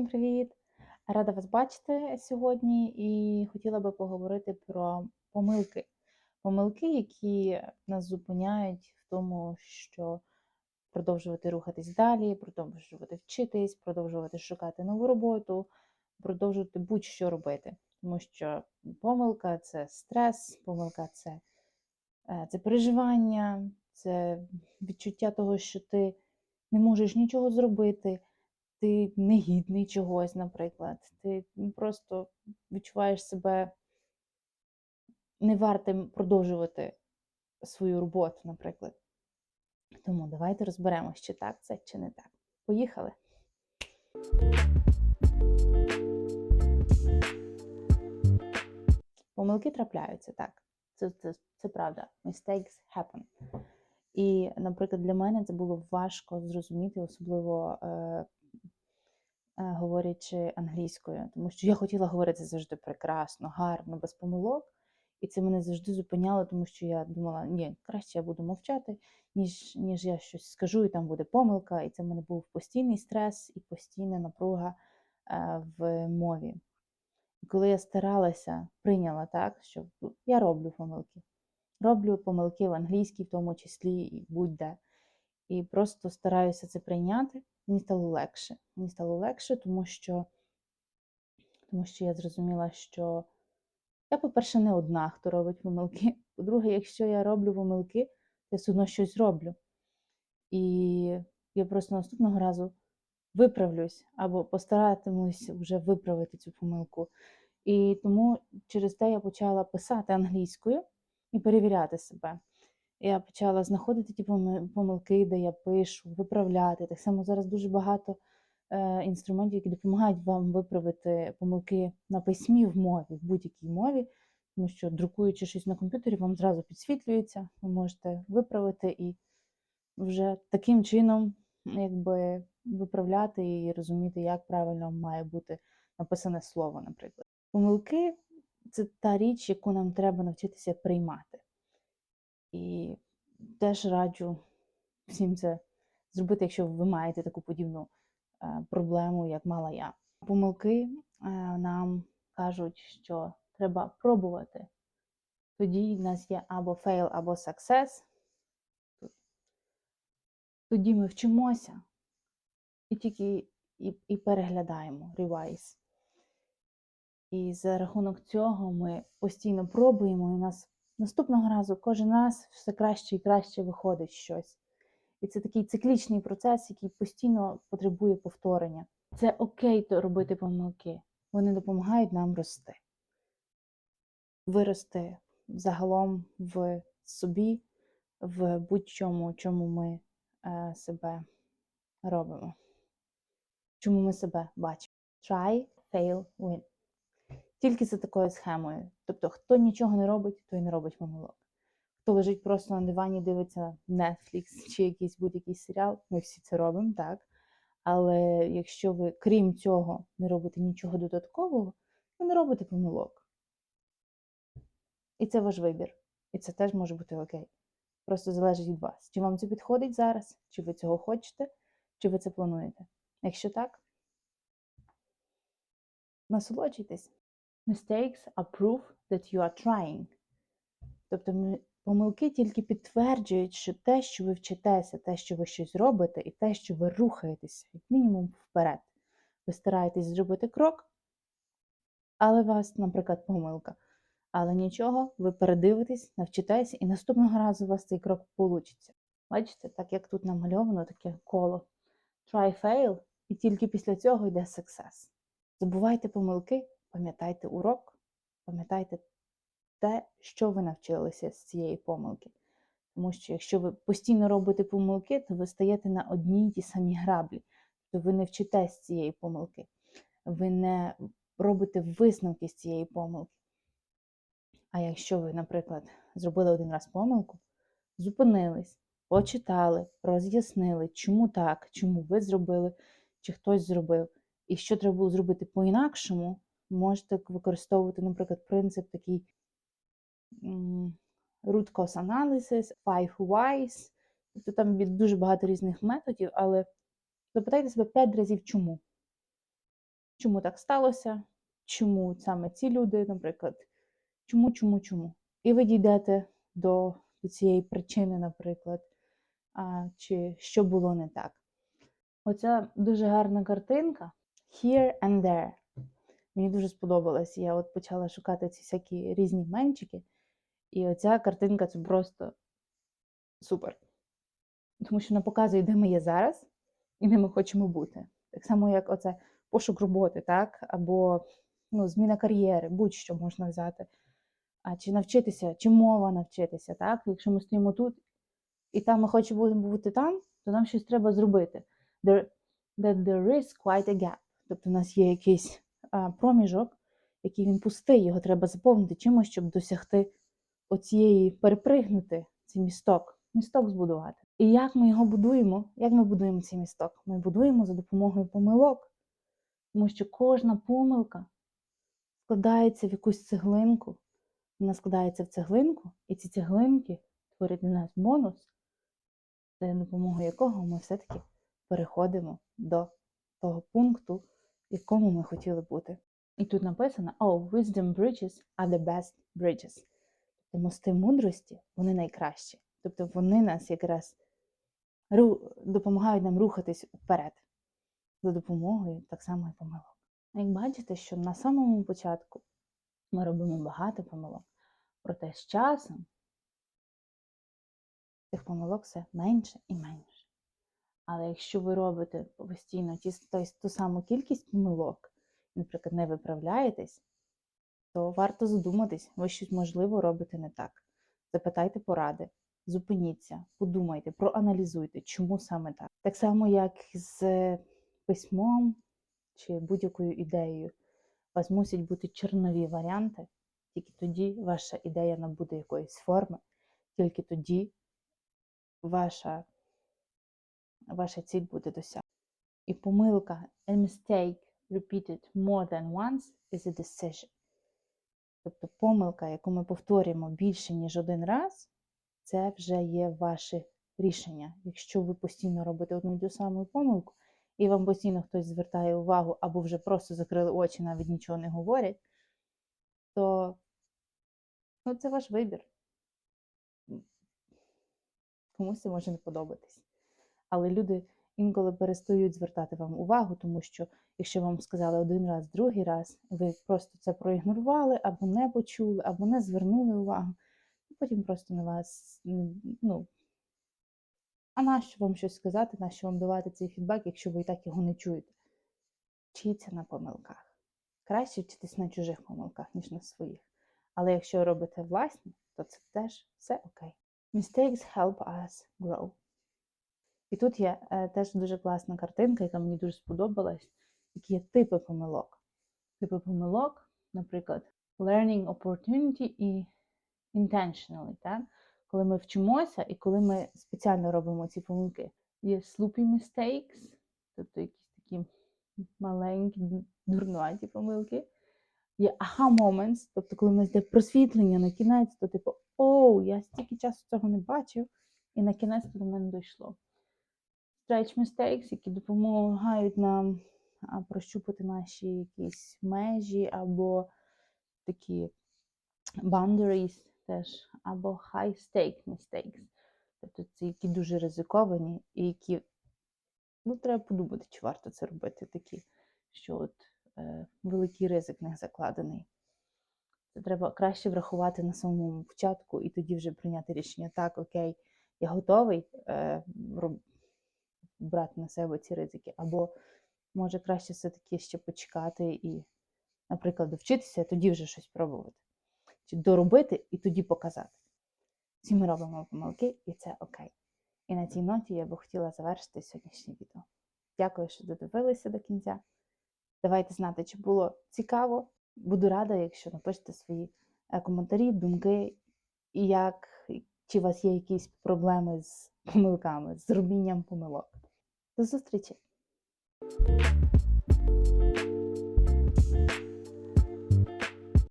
Всім привіт! Рада вас бачити сьогодні і хотіла би поговорити про помилки. Помилки, які нас зупиняють в тому, що продовжувати рухатись далі, продовжувати вчитись, продовжувати шукати нову роботу, продовжувати будь-що робити. Тому що помилка це стрес, помилка це, е, це переживання, це відчуття того, що ти не можеш нічого зробити ти негідний чогось, наприклад. Ти просто відчуваєш себе невартим продовжувати свою роботу, наприклад. Тому давайте розберемося, чи так це, чи не так. Поїхали. Помилки трапляються, так. Це, це, це правда. Mistakes happen. І, наприклад, для мене це було важко зрозуміти, особливо Е, говорячи англійською, тому що я хотіла говорити завжди прекрасно, гарно, без помилок. І це мене завжди зупиняло, тому що я думала, ні, краще я буду мовчати, ніж ніж я щось скажу, і там буде помилка. І це в мене був постійний стрес і постійна напруга е, в мові. І коли я старалася, прийняла так, що я роблю помилки. Роблю помилки в англійській, в тому числі, і будь-де. І просто стараюся це прийняти мені стало легше. Мені стало легше, тому що тому що я зрозуміла, що я, по-перше, не одна, хто робить помилки. По-друге, якщо я роблю помилки, я все одно щось роблю. І я просто наступного разу виправлюсь або постаратимусь вже виправити цю помилку. І тому через те я почала писати англійською і перевіряти себе. Я почала знаходити ті помилки, де я пишу, виправляти. Так само зараз дуже багато е, інструментів, які допомагають вам виправити помилки на письмі в мові, в будь-якій мові, тому що друкуючи щось на комп'ютері, вам зразу підсвітлюється, ви можете виправити і вже таким чином якби виправляти і розуміти, як правильно має бути написане слово, наприклад. Помилки це та річ, яку нам треба навчитися приймати. І теж раджу всім це зробити, якщо ви маєте таку подібну е, проблему, як мала я. Помилки е, нам кажуть, що треба пробувати. Тоді в нас є або fail, або success. Тоді ми вчимося і тільки і, і переглядаємо revise. І за рахунок цього ми постійно пробуємо, і у нас Наступного разу кожен раз все краще і краще виходить щось. І це такий циклічний процес, який постійно потребує повторення. Це окей робити помилки. Вони допомагають нам рости. Вирости загалом в собі, в будь-чому, чому ми е, себе робимо. Чому ми себе бачимо. Try, fail, win. Тільки за такою схемою. Тобто, хто нічого не робить, той не робить помилок. Хто лежить просто на дивані, дивиться Netflix чи якийсь будь-який серіал, ми всі це робимо, так? Але якщо ви, крім цього, не робите нічого додаткового, ви не робите помилок. І це ваш вибір. І це теж може бути окей. Просто залежить від вас. Чи вам це підходить зараз, чи ви цього хочете, чи ви це плануєте. Якщо так, насолоджуйтесь. Mistakes are proof that you are trying. Тобто помилки тільки підтверджують, що те, що ви вчитеся, те, що ви щось робите, і те, що ви рухаєтеся, як мінімум вперед. Ви стараєтесь зробити крок, але у вас, наприклад, помилка. Але нічого, ви передивитесь, навчитеся, і наступного разу у вас цей крок вийде. Бачите, так як тут намальовано таке коло. Try fail, і тільки після цього йде success. Забувайте помилки, Пам'ятайте урок, пам'ятайте те, що ви навчилися з цієї помилки. Тому що якщо ви постійно робите помилки, то ви стаєте на одній ті самі граблі, то ви не вчитесь з цієї помилки, ви не робите висновки з цієї помилки. А якщо ви, наприклад, зробили один раз помилку, зупинились, почитали, роз'яснили, чому так, чому ви зробили, чи хтось зробив, і що треба було зробити по-інакшому, Можете використовувати, наприклад, принцип такий root cause analysis, five whys. Тобто там дуже багато різних методів, але запитайте себе 5 разів чому. чому так сталося, чому саме ці люди, наприклад, чому, чому, чому. І ви дійдете до, до цієї причини, наприклад, а, чи що було не так. Оця дуже гарна картинка Here and There. Мені дуже сподобалось. Я от почала шукати ці всякі різні менчики, і оця картинка це просто супер. Тому що вона показує, де ми є зараз і де ми хочемо бути. Так само, як оце пошук роботи, так? або ну, зміна кар'єри, будь-що можна взяти. А чи навчитися, чи мова навчитися, так? Якщо ми стоїмо тут, і там ми хочемо бути там, то нам щось треба зробити. There, that there is quite a gap. Тобто у нас є якийсь проміжок, який він пустий, його треба заповнити чимось, щоб досягти оцієї, перепригнути цей місток, місток збудувати. І як ми його будуємо? Як ми будуємо цей місток? Ми будуємо за допомогою помилок, тому що кожна помилка складається в якусь цеглинку, вона складається в цеглинку, і ці цеглинки творять для нас бонус, за допомогою якого ми все-таки переходимо до того пункту, в якому ми хотіли бути. І тут написано: Oh, wisdom bridges are the best bridges. Тобто мости мудрості, вони найкращі. Тобто вони нас якраз допомагають нам рухатись вперед за допомогою так само і помилок. Як бачите, що на самому початку ми робимо багато помилок, проте з часом цих помилок все менше і менше. Але якщо ви робите постійно ті, ту, ту саму кількість помилок, наприклад, не виправляєтесь, то варто задуматись, ви щось можливо робите не так. Запитайте поради, зупиніться, подумайте, проаналізуйте, чому саме так. Так само, як з письмом чи будь-якою ідеєю. У вас мусять бути чорнові варіанти, тільки тоді ваша ідея набуде якоїсь форми, тільки тоді ваша, ваша ціль буде досягнута. І помилка a mistake repeated more than once is a decision. Тобто помилка, яку ми повторюємо більше, ніж один раз, це вже є ваше рішення. Якщо ви постійно робите одну і ту саму помилку, і вам постійно хтось звертає увагу, або вже просто закрили очі, навіть нічого не говорять, то ну, це ваш вибір. Комусь це може не подобатись. Але люди інколи перестають звертати вам увагу, тому що якщо вам сказали один раз, другий раз, ви просто це проігнорували, або не почули, або не звернули увагу, потім просто на вас, ну, а нащо вам щось сказати, нащо вам давати цей фідбек, якщо ви і так його не чуєте? Вчіться на помилках. Краще вчитись на чужих помилках, ніж на своїх. Але якщо робите власні, то це теж все окей. Mistakes help us grow. І тут є е, теж дуже класна картинка, яка мені дуже сподобалась, які є типи помилок. Типи помилок, наприклад, learning opportunity і intentionally. Так? Коли ми вчимося і коли ми спеціально робимо ці помилки. Є sloopy mistakes, тобто якісь такі маленькі, дурнуваті помилки. Є aha moments, тобто, коли в нас йде просвітлення на кінець, то типу, оу, я стільки часу цього не бачив, і на кінець до мене дійшло. Stretch mistakes, які допомагають нам прощупати наші якісь межі або такі boundaries теж, або high stake mistakes. Тобто це які дуже ризиковані і які, ну, треба подумати, чи варто це робити, такі, що от е, великий ризик в них закладений. Це треба краще врахувати на самому початку і тоді вже прийняти рішення. Так, окей, я готовий е, брати на себе ці ризики. Або може краще все-таки ще почекати і, наприклад, довчитися, тоді вже щось пробувати. Чи доробити і тоді показати. Всі ми робимо помилки, і це окей. І на цій ноті я би хотіла завершити сьогоднішнє відео. Дякую, що додивилися до кінця. Давайте знати, чи було цікаво. Буду рада, якщо напишете свої е, коментарі, думки, як, чи у вас є якісь проблеми з помилками, з робінням помилок. До зустрічі!